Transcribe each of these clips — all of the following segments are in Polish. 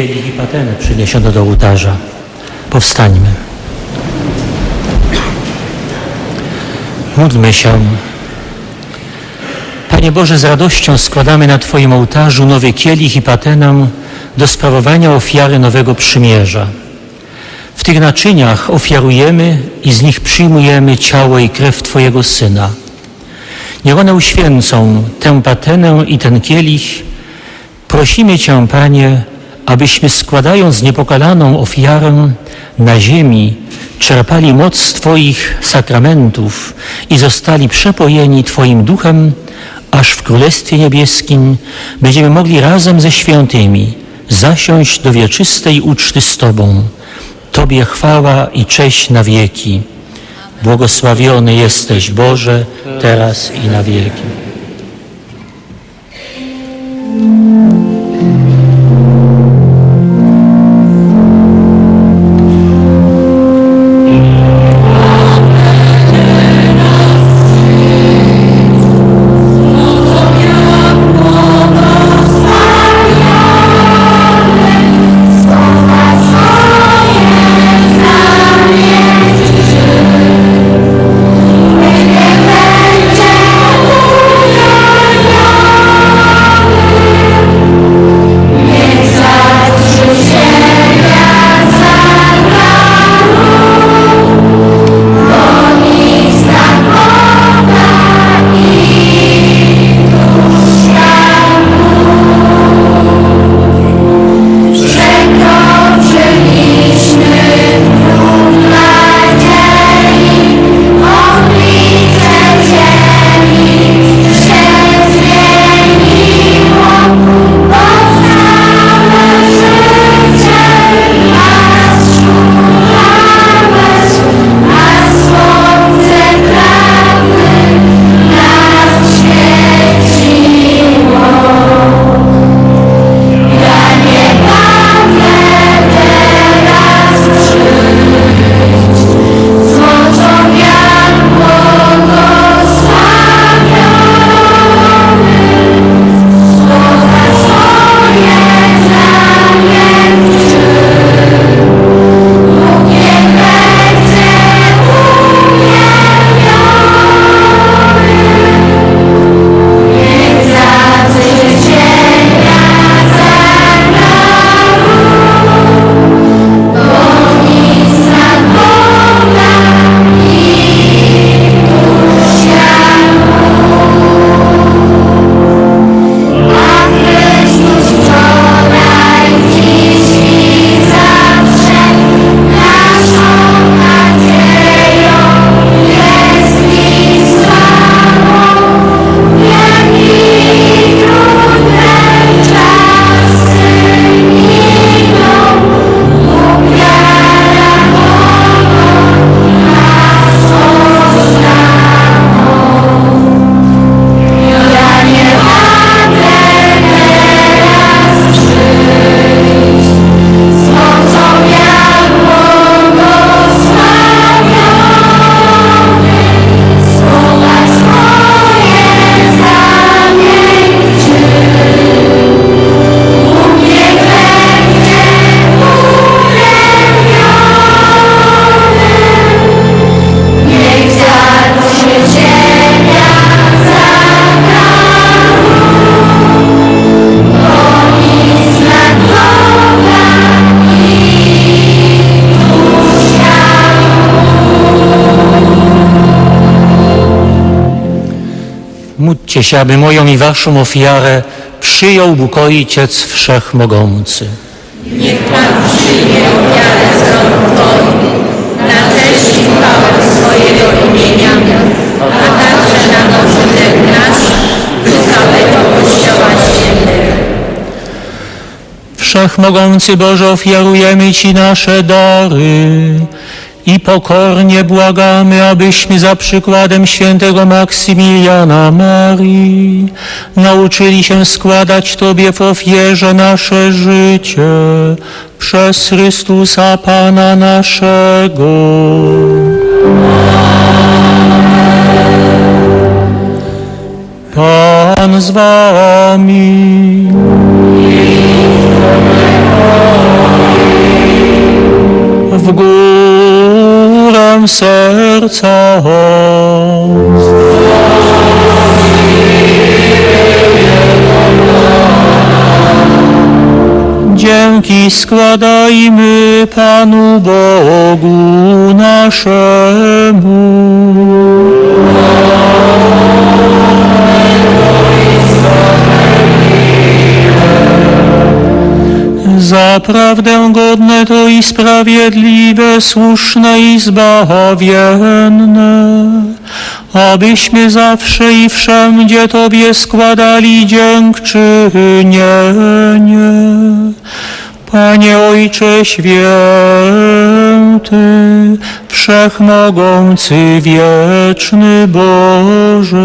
Kielich i patenę przyniesiono do ołtarza. Powstańmy. Módlmy się. Panie Boże, z radością składamy na Twoim ołtarzu nowy kielich i patenę do sprawowania ofiary nowego przymierza. W tych naczyniach ofiarujemy i z nich przyjmujemy ciało i krew Twojego Syna. Niech one uświęcą tę patenę i ten kielich. Prosimy Cię, Panie, abyśmy składając niepokalaną ofiarę na ziemi, czerpali moc Twoich sakramentów i zostali przepojeni Twoim duchem, aż w Królestwie Niebieskim będziemy mogli razem ze świętymi zasiąść do wieczystej uczty z Tobą. Tobie chwała i cześć na wieki. Błogosławiony jesteś Boże, teraz i na wieki. Módlcie się, aby moją i waszą ofiarę przyjął Bóg Ojciec Wszechmogący. Niech Pan przyjmie ofiarę z rąk Twoich, na cześć i chwałę swojego imienia, a także na pożytek nasz i całego Kościoła Świętego. Wszechmogący Boże, ofiarujemy Ci nasze dary i pokornie błagamy, abyśmy za przykładem świętego Maksymiliana Marii nauczyli się składać Tobie w ofierze nasze życie przez Chrystusa Pana naszego. Pan z Wami. Serca. Dzięki składajmy Panu Bogu naszemu. Zaprawdę godne to i sprawiedliwe, słuszne i zbawienne, abyśmy zawsze i wszędzie Tobie składali dziękczynienie. Panie Ojcze Święty, Wszechmogący, Wieczny Boże,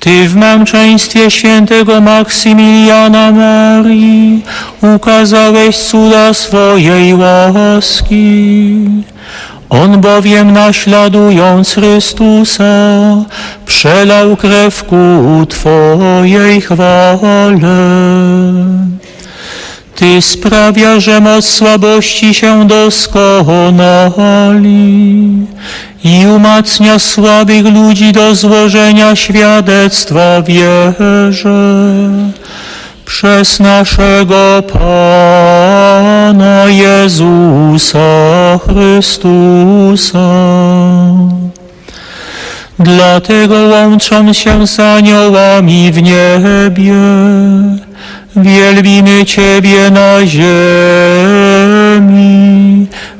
ty w męczeństwie świętego Maksymiliana Marii ukazałeś cuda swojej łaski. On bowiem naśladując Chrystusa przelał krew ku Twojej chwale. Ty sprawia, że moc słabości się doskonali i umacnia słabych ludzi do złożenia świadectwa wierze przez naszego Pana Jezusa Chrystusa. Dlatego łącząc się z aniołami w niebie, wielbimy Ciebie na ziemi,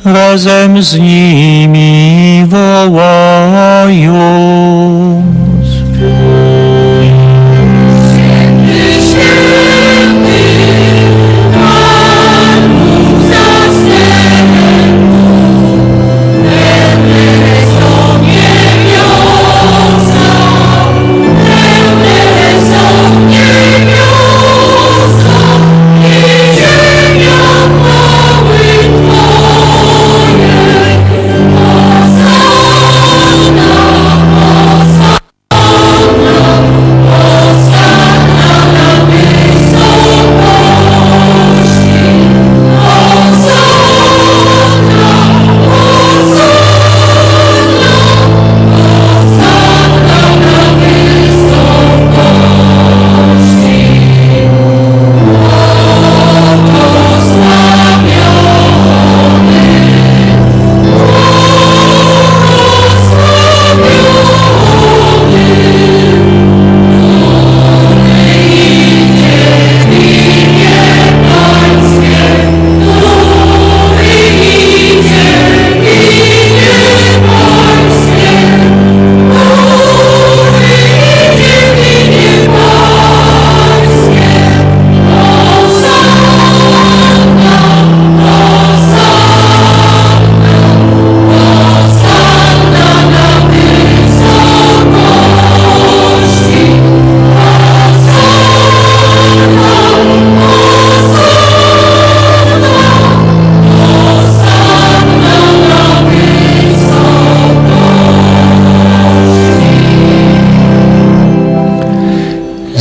razem z nimi wołając.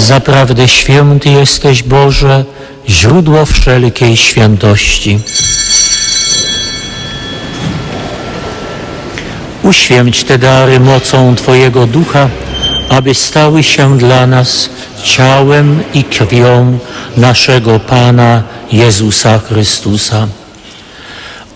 Zaprawdę święty jesteś Boże, źródło wszelkiej świętości. Uświęć te dary mocą Twojego Ducha, aby stały się dla nas ciałem i krwią naszego Pana Jezusa Chrystusa.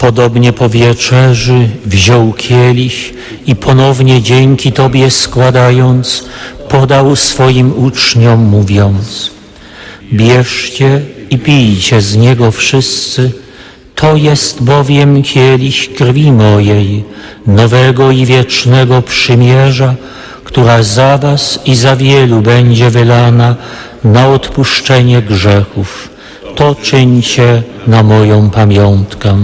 Podobnie po wieczerzy wziął kielich i ponownie dzięki Tobie składając, podał swoim uczniom, mówiąc: Bierzcie i pijcie z niego wszyscy, to jest bowiem kielich krwi mojej, nowego i wiecznego przymierza, która za was i za wielu będzie wylana na odpuszczenie grzechów. To czyńcie na moją pamiątkę.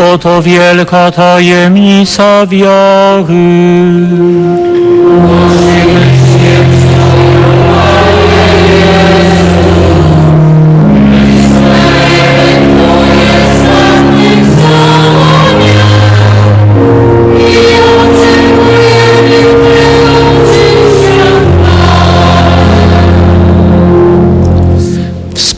Oto wielka tajemnica wiary.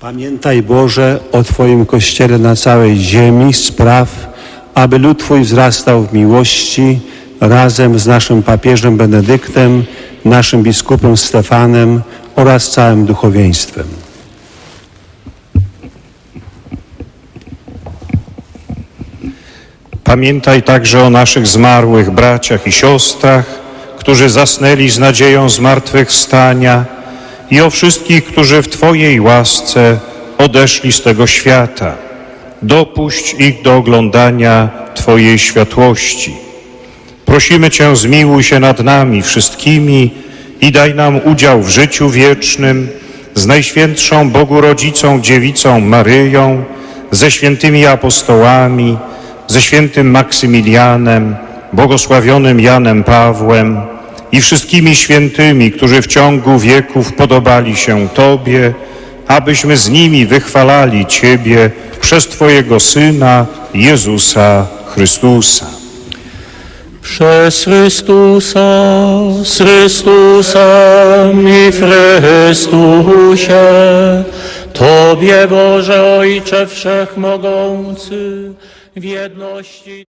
Pamiętaj Boże o Twoim Kościele na całej ziemi, spraw, aby lud Twój wzrastał w miłości razem z naszym papieżem Benedyktem, naszym biskupem Stefanem oraz całym duchowieństwem. Pamiętaj także o naszych zmarłych braciach i siostrach, którzy zasnęli z nadzieją zmartwychwstania i o wszystkich, którzy w Twojej łasce odeszli z tego świata. Dopuść ich do oglądania Twojej światłości. Prosimy Cię, zmiłuj się nad nami wszystkimi i daj nam udział w życiu wiecznym z Najświętszą Bogu Rodzicą Dziewicą Maryją, ze świętymi apostołami, ze świętym Maksymilianem, błogosławionym Janem Pawłem i wszystkimi świętymi, którzy w ciągu wieków podobali się Tobie, abyśmy z nimi wychwalali Ciebie przez Twojego Syna, Jezusa Chrystusa. Przez Chrystusa, z Chrystusem i w Chrystusie, Tobie Boże Ojcze Wszechmogący, w jedności